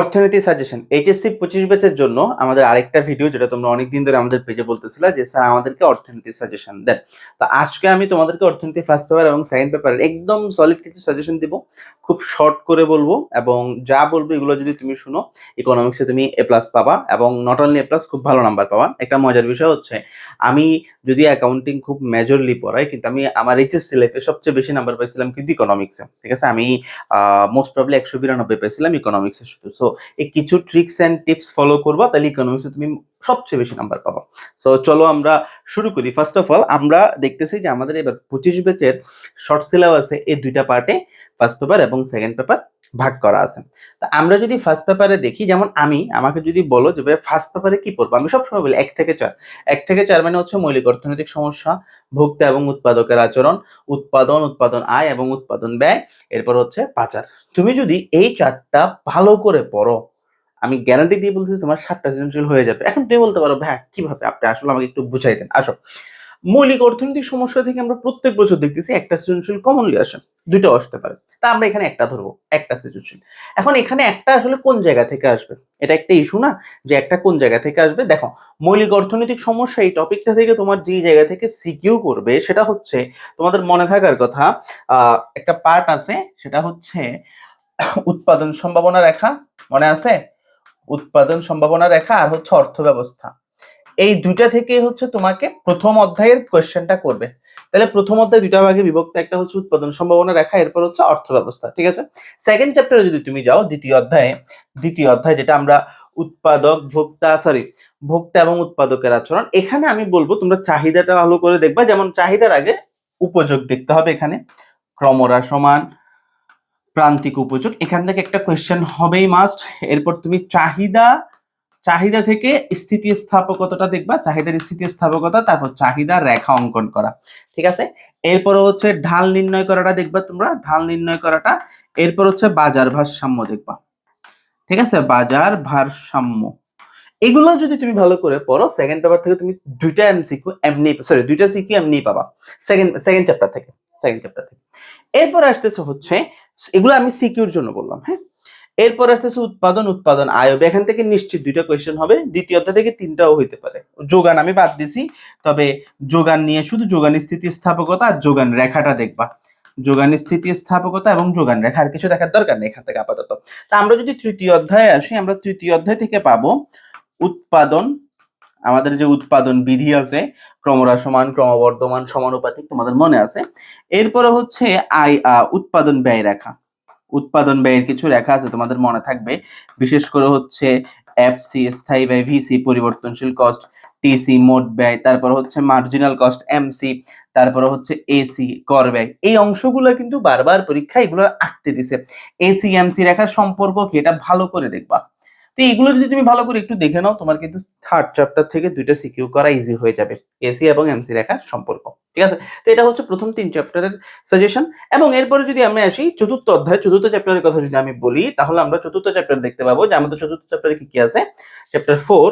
অর্থনীতি suggestion HSC পঁচিশ ব্যাচের জন্য আমাদের আরেকটা ভিডিও যেটা তোমরা অনেকদিন ধরে আমাদের পেজে বলতেছিলে যে, স্যার, আমাদেরকে অর্থনীতি সাজেশন দেন। তো আজকে আমি তোমাদেরকে অর্থনীতি ফার্স্ট পেপার এবং সেকেন্ড পেপারের একদম সলিড কিছু সাজেশন দিব। খুব শর্ট করে বলব এবং যা বলব এগুলো যদি তুমি শুনো ইকোনমিক্সে তুমি এ প্লাস পাবা এবং নট অনলি এ প্লাস খুব ভালো নাম্বার পাবা। একটা মজার বিষয় হচ্ছে, আমি যদি অ্যাকাউন্টিং খুব মেজরলি পড়াই, কিন্তু আমি আমার এইচএসসি লাইফে সবচেয়ে বেশি নাম্বার পাইছিলাম কিন্তু ইকোনমিক্সে ঠিক আছে? আমি মোস্ট প্রবলি একশো বিরানব্বই পেয়েছিলাম ইকোনমিক্সে শুধু সো এই কিছু ট্রিক্স অ্যান্ড টিপস ফলো করবা, তাহলে ইকোনমিক্সে তুমি সবচেয়ে বেশি নাম্বার পাবা। সো চলো আমরা শুরু করি। ফার্স্ট অফ অল আমরা দেখতেছি যে আমাদের এবার পঁচিশ ব্যাচের শর্ট সিলেবাসে এই দুইটা পার্টে ফার্স্ট পেপার এবং সেকেন্ড পেপার ভাগ করা আছে। তা আমরা যদি ফার্স্ট পেপারে দেখি, যেমন আমি, আমাকে যদি বলো যে ভাই ফার্স্ট পেপারে কি পড়ব, আমি সবসময় বলি এক থেকে চার। এক থেকে চার মানে হচ্ছে মৌলিক অর্থনৈতিক সমস্যা, ভোক্তা এবং উৎপাদকের আচরণ, উৎপাদন উৎপাদন আয় এবং উৎপাদন ব্যয়, এরপর হচ্ছে পাচার। তুমি যদি এই চারটা ভালো করে পড়ো, আমি গ্যারান্টি দিয়ে বলতেছি তোমার সাতটা সৃজনশীল হয়ে যাবে। এখন তুমি বলতে পারো ভাই কীভাবে? আপনি আসলে আমাকে একটু বুঝাই দেন আসো। মৌলিক অর্থনৈতিক সমস্যা থেকে আমরা প্রত্যেক বছর দেখতেছি একটা সৃজনশীল কমনলি আসে। দুইটাও আসতে পারে। তা আমরা এখানে একটা ধরবো, একটা সৃজনশীল। এখন এখানে একটা আসলে কোন জায়গা থেকে আসবে? এটা একটা ইস্যু না? যে একটা কোন জায়গা থেকে আসবে? দেখো, মৌলিক অর্থনৈতিক সমস্যা এই টপিকটা থেকে তোমার যে জায়গা থেকে সিকিউ করবে সেটা হচ্ছে তোমাদের মনে থাকার কথা একটা পার্ট আছে, সেটা হচ্ছে উৎপাদন সম্ভাবনা রেখা, মনে আছে? উৎপাদন সম্ভাবনা রেখা আর হচ্ছে অর্থ ব্যবস্থা। এই দুইটা থেকে হচ্ছে তোমাকে প্রথম অধ্যায়ের কোয়েশ্চেনটা করবে। তাহলে প্রথম অধ্যায় দুইটা ভাগে বিভক্ত একটা হচ্ছে উৎপাদন সম্ভাবনা রেখা, এরপর হচ্ছে অর্থ ব্যবস্থা, ঠিক আছে? সেকেন্ড চ্যাপ্টারে যদি তুমি যাও, দ্বিতীয় অধ্যায়ে, দ্বিতীয় অধ্যায় যেটা আমরা উৎপাদক, ভোক্তা সরি ভোক্তা এবং উৎপাদকের আচরণ, এখানে আমি বলব তোমরা চাহিদাটা ভালো করে দেখবা, যেমন চাহিদার আগে উপযোগ দেখতে হবে এখানে। ক্রমরা সমান, প্রান্তিক উপযোগ, এখান থেকে একটা কোয়েশ্চেন হবেই মাস্ট এরপর তুমি চাহিদা চাহিদা থেকে স্থিতিস্থাপকতাটা দেখবা, চাহিদার স্থিতিস্থাপকতা, তারপর চাহিদা রেখা অঙ্কন করা, ঠিক আছে? এরপর হচ্ছে ঢাল নির্ণয় করাটা দেখবা তোমরা, ঢাল নির্ণয় করাটা, এরপর হচ্ছে বাজার ভারসাম্য দেখবা, ঠিক আছে? বাজার ভারসাম্য, এগুলো যদি তুমি ভালো করে পড়ো সেকেন্ড পেপার থেকে তুমি দুইটা এমসিকিউ এমনি সরি দুইটা সিকিউ এমনি পাবা সেকেন্ড সেকেন্ড চ্যাপ্টার থেকে সেকেন্ড চ্যাপ্টার থেকে। এরপর আসতেছে হচ্ছে, এগুলো আমি সিকিউর জন্য বললাম হ্যাঁ? এরপর আসতেছে উৎপাদন উৎপাদন আয়ব এখান থেকে নিশ্চিত দুইটা কোয়েশ্চেন হবে। দ্বিতীয় অধ্যায় থেকে তিনটাও হইতে পারে। যোগান আমি বাদ দিছি, তবে যোগান নিয়ে শুধু যোগান স্থিতিস্থাপকতা আর যোগান রেখাটা দেখবা। যোগান স্থিতিস্থাপকতা এবং যোগান রেখা আর কিছু দেখার দরকার নেই এখান থেকে আপাতত। তা আমরা যদি তৃতীয় অধ্যায়ে আসি, আমরা তৃতীয় অধ্যায় থেকে পাবো উৎপাদন। আমাদের যে উৎপাদন বিধি আছে, ক্রমহ্রাসমান, ক্রমবর্ধমান, সমানুপাতিক তোমাদের মনে আছে। এরপরে হচ্ছে আয় উৎপাদন, ব্যয় রেখা। উৎপাদন ব্যয়ের কিছু রেখা আছে তোমাদের মনে থাকবে। বিশেষ করে হচ্ছে এফসি স্থায়ী ব্যয় ভিসি পরিবর্তনশীল কস্ট টিসি মোট ব্যয়, তারপর হচ্ছে মার্জিনাল কস্ট এমসি তারপর হচ্ছে এসি কর ব্যয়। এই অংশগুলো কিন্তু বারবার পরীক্ষা এগুলো আঁকতে দিছে। এসি এমসি রেখার সম্পর্ক কি? এটা ভালো করে দেখবা। তো এইগুলো যদি তুমি ভালো করে একটু দেখে নাও, তোমার কিন্তু থার্ড চ্যাপ্টার থেকে দুইটা সিকিউ করা ইজি হয়ে যাবে এসি এবং এমসি রেখার সম্পর্ক, ঠিক আছে? তো এটা হচ্ছে প্রথম তিন চ্যাপ্টারের সাজেশন এবং এরপরে যদি আমি আসি, চতুর্থ অধ্যায়, চতুর্থ চ্যাপ্টারের কথা যদি আমি বলি, তাহলে আমরা চতুর্থ চ্যাপ্টার দেখতে পাবো, যে আমাদের চতুর্থ চ্যাপ্টারে কি কি আছে? চ্যাপ্টার ফোর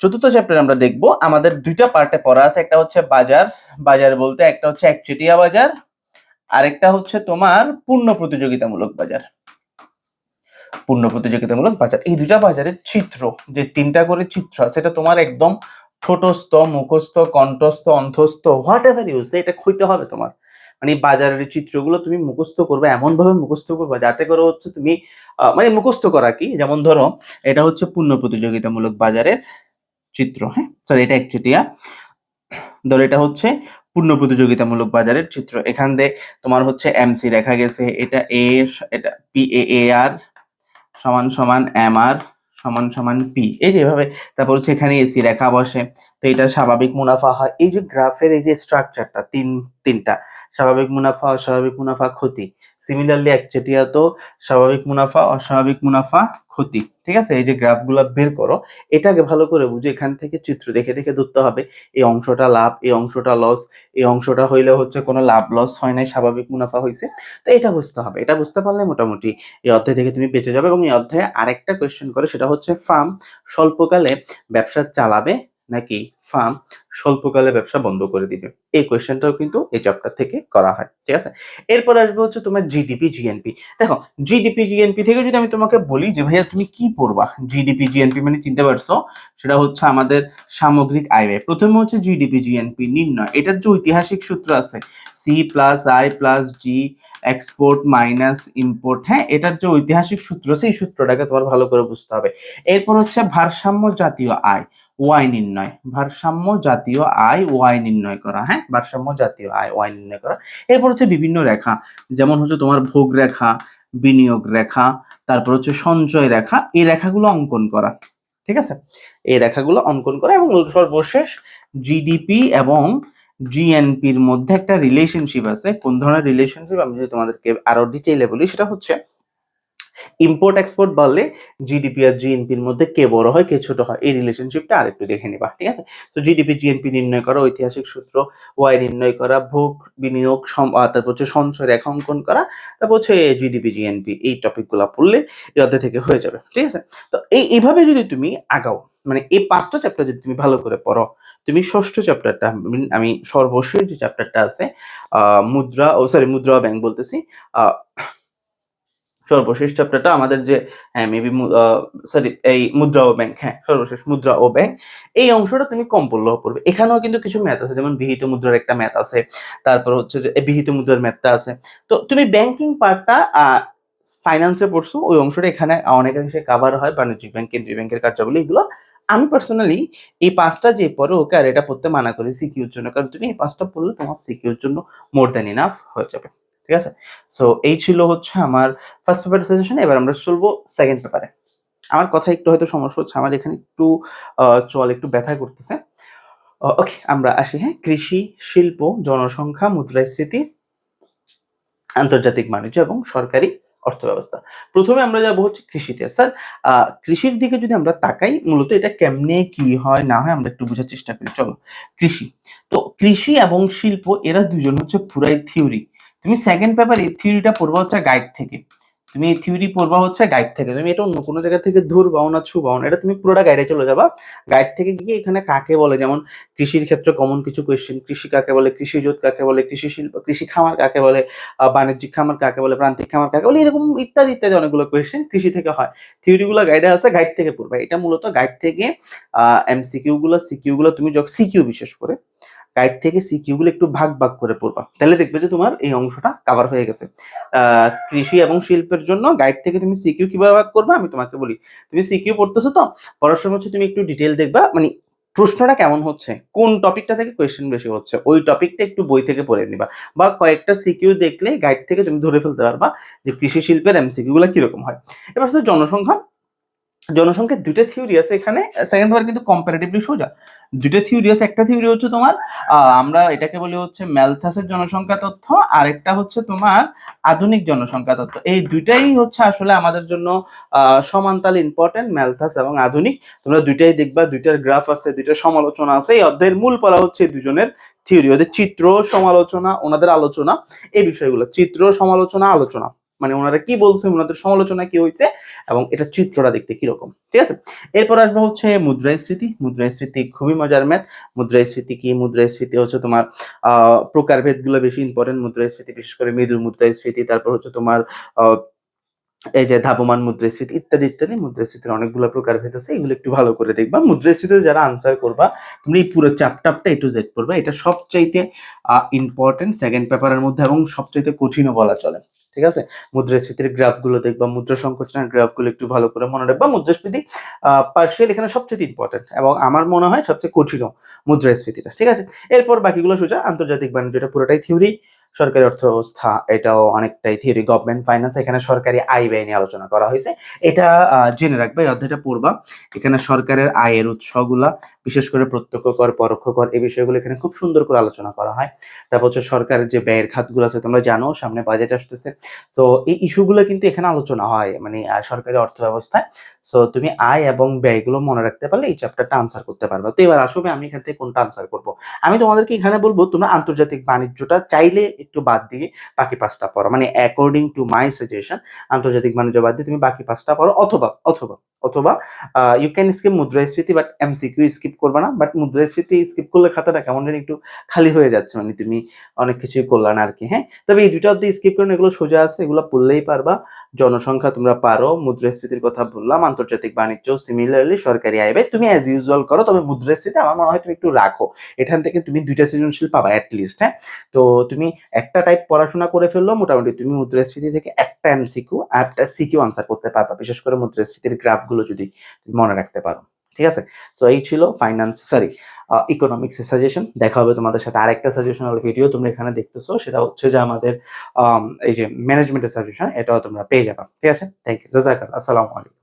চতুর্থ চ্যাপ্টারে আমরা দেখব, আমাদের দুইটা পার্টে পড়া আছে, একটা হচ্ছে বাজার বাজার বলতে একটা হচ্ছে একচেটিয়া বাজার, আরেকটা হচ্ছে তোমার পূর্ণ প্রতিযোগিতামূলক বাজার। পূর্ণ প্রতিযোগিতামূলক বাজার। এই দুটা বাজারের চিত্র, যে তিনটা করে চিত্র, সেটা তোমার একদম ঠোঁটস্থ, মুখস্থ, কণ্ঠস্থ অন্থস্থ হোয়াট এভার ইউজ এটা খুঁজতে হবে তোমার। মানে বাজারের চিত্রগুলো তুমি মুখস্থ করবে এমন ভাবে মুখস্থ করবে, যাতে করে হচ্ছে তুমি মানে মুখস্থ করা কি? যেমন ধরো, এটা হচ্ছে পূর্ণ প্রতিযোগিতামূলক বাজারের চিত্র হ্যাঁ? সরি এটা একচেটিয়া ধরো, এটা হচ্ছে পূর্ণ প্রতিযোগিতামূলক বাজারের চিত্র। এখান দিয়ে তোমার হচ্ছে এমসি দেখা গেছে, এটা এ এটা পি এ আর সমান সমান এম আর সমান সমান পি এই যে এভাবে, তারপর এখানে এসি রেখা বসে। তো এটা স্বাভাবিক মুনাফা হয়। এই যে গ্রাফের এই যে স্ট্রাকচারটা তিন, তিনটা, স্বাভাবিক মুনাফা, অস্বাভাবিক মুনাফা, ক্ষতি। সিমিলারলি একচেটিয়া তো স্বাভাবিক মুনাফা, অস্বাভাবিক মুনাফা, ক্ষতি। ঠিক আছে? এই যে গ্রাফগুলো বের করো, এটাকে ভালো করে বুঝো এখান থেকে চিত্র দেখে দেখে ধরতে হবে। এই অংশটা লাভ, এই অংশটা লস এই অংশটা হইলে হচ্ছে কোনো লাভ লস হয় নাই, স্বাভাবিক মুনাফা হয়েছে তো এটা বুঝতে হবে। এটা বুঝতে পারলে মোটামুটি এই অধ্যায় থেকে তুমি বেঁচে যাবে এবং এই অধ্যায়ে আরেকটা কোয়েশ্চেন করে, সেটা হচ্ছে ফার্ম স্বল্পকালে ব্যবসা চালাবে নাকি ফার্ম স্বল্পকালে ব্যবসা বন্ধ করে দিবে। এই কোয়েশ্চেনটাও কিন্তু এই চ্যাপ্টার থেকে করা হয়, ঠিক আছে? এরপর আসবে হচ্ছে তোমার জিডিপি জিএনপি দেখো জিডিপি জিএনপি থেকে যদি আমি তোমাকে বলি যে, ভাইয়া, তুমি কি পড়বা? জিডিপি জিএনপি মানে চিনতে পারছ? সেটা হচ্ছে আমাদের সামগ্রিক আয় ব্যয়। প্রথমে হচ্ছে জিডিপি জিএনপি নির্ণয়। এটার যে ঐতিহাসিক সূত্র আছে C plus I plus G export minus import হ্যাঁ? এটার যে ঐতিহাসিক সূত্র এই সূত্রটাকে তোমার ভালো করে বুঝতে হবে। এরপর হচ্ছে ভারসাম্য জাতীয় আয় ওয়াই নির্ণয়। ভারসাম্য জাতীয় আয়, ওয়াই নির্ণয় করা হ্যাঁ? ভারসাম্য জাতীয় আয়, ওয়াই নির্ণয় করা। এরপর হচ্ছে বিভিন্ন রেখা, যেমন হচ্ছে তোমার ভোগ রেখা, বিনিয়োগ রেখা, তারপর হচ্ছে সঞ্চয় রেখা, এই রেখাগুলো অঙ্কন করা, ঠিক আছে? এই রেখাগুলো অঙ্কন করা এবং সর্বশেষ জিডিপি এবং জিএনপির মধ্যে একটা রিলেশনশিপ আছে। কোন ধরনের রিলেশনশিপ আমি যদি তোমাদেরকে আরও ডিটেইলে বলি, সেটা হচ্ছে ইম্পোর্ট এক্সপোর্ট বললে জিডিপি আর জিএনপির মধ্যে কে বড় হয়, কে ছোট হয়, এই রিলেশনশিপটা আরেকটু দেখে নিবা, ঠিক আছে? তো জিডিপি জিএনপি নির্ণয় করা, ঐতিহাসিক সূত্র ওয়াই নির্ণয় করা, ভোগ, বিনিয়োগ তারপর হচ্ছে সঞ্চয়, রেখা অঙ্কন করা, তারপর হচ্ছে জিডিপি জিএনপি এই টপিকগুলো পড়লে এই অধ্যায় থেকে হয়ে যাবে, ঠিক আছে? তো এই, এইভাবে যদি তুমি আগাও মানে এই পাঁচটা চ্যাপ্টার যদি তুমি ভালো করে পড়ো, তুমি ষষ্ঠ চ্যাপ্টারটা আমি সর্বশেষ যে চ্যাপ্টারটা আছে মুদ্রা, ও সরি মুদ্রা ব্যাংক বলতেছি সর্বশেষ চ্যাপ্টারটা আমাদের যে হ্যাঁ মেবি সরি এই মুদ্রা ও ব্যাংক হ্যাঁ সর্বশেষ মুদ্রা ও ব্যাংক এই অংশটা তুমি কম পড়লেও পড়বে। এখানেও কিন্তু কিছু ম্যাথ আছে, যেমন বিহিত মুদ্রার একটা ম্যাথ আছে, তারপর হচ্ছে যে বিহিত মুদ্রার ম্যাথটা আছে। তো তুমি ব্যাংকিং পার্টটা ফাইন্যান্সে পড়ছো, ওই অংশটা এখানে অনেকাংশে কাভার হয়, বাণিজ্যিক ব্যাংক কেন্দ্রীয় ব্যাংকের কার্যাবলী, এগুলো। আমি পার্সোনালি এই পাঁচটা যে পরে ওকে আর এটা পড়তে মানা করি সিকিউর জন্য, কারণ তুমি এই পাঁচটা পড়লে তোমার সিকিউর জন্য মোর দ্যান ইনাফ হয়ে যাবে। ঠিক আছে? সো এই ছিল হচ্ছে আমার ফার্স্ট পেপার সাজেশন এবার আমরা চলবো সেকেন্ড পেপারে আমার কথা একটু হয়তো সমস্যা হচ্ছে, আমার এখানে একটু চল একটু ব্যথা করতেছে। ওকে আমরা আসি হ্যাঁ? কৃষি, শিল্প, জনসংখ্যা, মুদ্রাস্ফীতি, আন্তর্জাতিক বাণিজ্য এবং সরকারি অর্থব্যবস্থা। প্রথমে আমরা যাব হচ্ছে কৃষিতে। স্যার কৃষির দিকে যদি আমরা তাকাই, মূলত এটা কেমনে, কি হয়, না হয় আমরা একটু বোঝার চেষ্টা করি। চলো, কৃষি। তো কৃষি এবং শিল্প, এরা দুজন হচ্ছে পুরাই থিওরি তুমি সেকেন্ড পেপার এই থিওরিটা পড়বা হচ্ছে গাইড থেকে। তুমি এই থিওরি পড়বা হচ্ছে গাইড থেকে। তুমি এটা অন্য কোনো জায়গা থেকে ধরবাও না, ছুবাও না। এটা তুমি পুরোটা গাইডে চলে যাবা। গাইড থেকে গিয়ে এখানে কাকে বলে? যেমন কৃষির ক্ষেত্রে কমন কিছু কোয়েশ্চেন কৃষি কাকে বলে? কৃষি জোট কাকে বলে? কৃষি শিল্প, কৃষি খামার কাকে বলে? বাণিজ্যিক খামার কাকে বলে? প্রান্তিক খামার কাকে বলে? এরকম ইত্যাদি ইত্যাদি অনেকগুলো কোয়েশ্চেন কৃষি থেকে হয়। থিওরিগুলো গাইডে আছে গাইড থেকে পড়বে। এটা মূলত গাইড থেকে এমসিকিউ গুলো সিকিউ গুলো, তুমি যখন সিকিউ বিশেষ করে গাইড থেকে সিকিউ গুলো একটু ভাগ ভাগ করে পড়বা। তাহলে দেখবে যে তোমার এই অংশটা কভার হয়ে গেছে। কৃষি এবং শিল্পের জন্য গাইড থেকে তুমি সিকিউ কীভাবে ভাগ করবে আমি তোমাকে বলি। তুমি সিকিউ পড়তেছো তো, পড়ার সময় হচ্ছে তুমি একটু ডিটেল দেখবা মানে প্রশ্নটা কেমন হচ্ছে, কোন টপিকটা থেকে কোয়েশ্চেন বেশি হচ্ছে, ওই টপিকটা একটু বই থেকে পড়ে নিবা। বা কয়েকটা সিকিউ দেখলে গাইড থেকে তুমি ধরে ফেলতে পারবা যে কৃষি শিল্পের এমসিকিউ গুলো কীরকম হয়। এবার জনসংখ্যা। জনসংখ্যার দুইটা থিওরি আছে এখানে সেকেন্ড বার কিন্তু কম্পারেটিভলি সোজা। দুইটা থিওরি আছে, একটা থিওরি হচ্ছে তোমার আমরা এটাকে বলি হচ্ছে ম্যালথাসের জনসংখ্যা তথ্য আর একটা হচ্ছে তোমার আধুনিক জনসংখ্যা তথ্য। এই দুইটাই হচ্ছে আসলে আমাদের জন্য সমানতাল ইম্পর্টেন্ট ম্যালথাস এবং আধুনিক। তোমরা দুইটাই দেখবা, দুইটার গ্রাফ আছে, দুইটার সমালোচনা আছে, এই অধ্যায়ের মূল পড়া হচ্ছে দুজনের থিওরি ওদের চিত্র, সমালোচনা, ওনাদের আলোচনা, এই বিষয়গুলো। চিত্র, সমালোচনা, আলোচনা। মানে ওনারা কি বলছে, ওনাদের সমালোচনা কি হয়েছে এবং এটা চিত্রটা দেখতে কীরকম, ঠিক আছে? এরপর আসবে হচ্ছে মুদ্রাস্ফীতি মুদ্রাস্ফীতি খুবই মজার ম্যাথ। মুদ্রাস্ফীতি কি? মুদ্রাস্ফীতি হচ্ছে তোমার আহ প্রকারভেদগুলো বেশি ইম্পর্টেন্ট মুদ্রাস্ফীতি বিশেষ করে মৃদু মুদ্রাস্ফীতি তারপর হচ্ছে তোমার এই যে ধাবমান মুদ্রাস্ফীতি ইত্যাদি ইত্যাদি। মুদ্রাস্ফীতির অনেকগুলো প্রকারভেদ আছে, এগুলো একটু ভালো করে দেখবা। মুদ্রাস্ফীতিতে যারা আনসার করবা তুমি এই পুরো চ্যাপ্টারটা এ টু জেড এটা সবচাইতে ইম্পর্টেন্ট সেকেন্ড পেপারের মধ্যে এবং সবচাইতে কঠিনও বলা চলে। ঠিক আছে? মুদ্রাস্ফীতির গ্রাফগুলো দেখবা মুদ্রা সংকোচনের গ্রাফগুলো একটু ভালো করে মনে রাখবা মুদ্রাস্ফীতি পার্সিয়াল এখানে সবচেয়ে ইম্পর্টেন্ট এবং আমার মনে হয় সবচেয়ে কঠিনও মুদ্রাস্ফীতিটা, ঠিক আছে? এরপর বাকিগুলো সোজা আন্তর্জাতিক বাণিজ্য এটা পুরোটাই থিওরি সরকারি অর্থ ব্যবস্থা এটাও অনেকটাই থিওরি গভর্নমেন্ট ফাইন্যান্স এখানে সরকারি আয় ব্যয় নিয়ে আলোচনা করা হয়েছে। এটা জেনে রাখবে অধ্যায়টা পড়বা। এখানে সরকারের আয়ের উৎসগুলা, বিশেষ করে প্রত্যক্ষ কর, পরোক্ষ কর, এই বিষয়গুলো এখানে খুব সুন্দর করে আলোচনা করা হয়। তারপর হচ্ছে সরকারের যে ব্যয়ের খাতগুলো আছে, তোমরা জানো, সামনে বাজেট আসতেছে। তো এই ইস্যুগুলো কিন্তু এখানে আলোচনা হয় মানে সরকারি অর্থ ব্যবস্থায় সো তুমি আয় এবং ব্যয়গুলো মনে রাখতে পারলে এই চ্যাপ্টারটা আনসার করতে পারবে। তো এবার আসবে আমি এখান থেকে কোনটা আনসার করব। আমি তোমাদেরকে এখানে বলব, তোমরা আন্তর্জাতিক বাণিজ্যটা চাইলে একটু বাদ দিয়ে বাকি পাঁচটা পড়ো। মানে অ্যাকর্ডিং টু মাই সাজেশন আন্তর্জাতিক বাণিজ্য বাদ দিয়ে তুমি বাকি পাঁচটা পড়ো অথবা অথবা অথবা ইউ ক্যান স্কিপ মুদ্রাস্ফীতি বাট এমসিকিউ স্কিপ করবে না। বাট মুদ্রাস্ফীতি স্কিপ করলে খাতাটা কেমন জানি একটু খালি হয়ে যাচ্ছে মানে তুমি অনেক কিছুই করলা না আর কি হ্যাঁ? তবে এই দুটো অব্দি স্কিপ করুন, এগুলো সোজা আছে, এগুলো পড়লেই পারবা। জনসংখ্যা তোমরা পারো, মুদ্রাস্ফীতির কথা বললাম, আন্তর্জাতিক বাণিজ্য সিমিলারলি সরকারি আয় ব্যয়। তুমি অ্যাজ ইউজুয়াল করো, তবে মুদ্রাস্ফীতি আমার মনে হয় তুমি একটু রাখো। এখান থেকে তুমি দুইটা সৃজনশীল পাবা অ্যাটলিস্ট হ্যাঁ? তো তুমি একটা টাইপ পড়াশোনা করে ফেলল, মোটামুটি তুমি মুদ্রাস্ফীতি থেকে একটা এমসিকিউ একটা সিকিউ আনসার করতে পারবা, বিশেষ করে মুদ্রাস্ফীতির গ্রাফগুলো যদি মনে রাখতে পারো, ঠিক আছে? সো এই ছিল ফাইন্যান্স সরি ইকোনমিক্স সাজেশন দেখা হবে তোমাদের সাথে আরেকটা সাজেশনাল ভিডিও তুমি এখানে দেখতেছো, সেটা হচ্ছে যে আমাদের এই যে ম্যানেজমেন্টের সাজেশন এটাও তোমরা পেয়ে যাবে, ঠিক আছে? থ্যাংক ইউ জাজাকাল আসসালামু আলাইকুম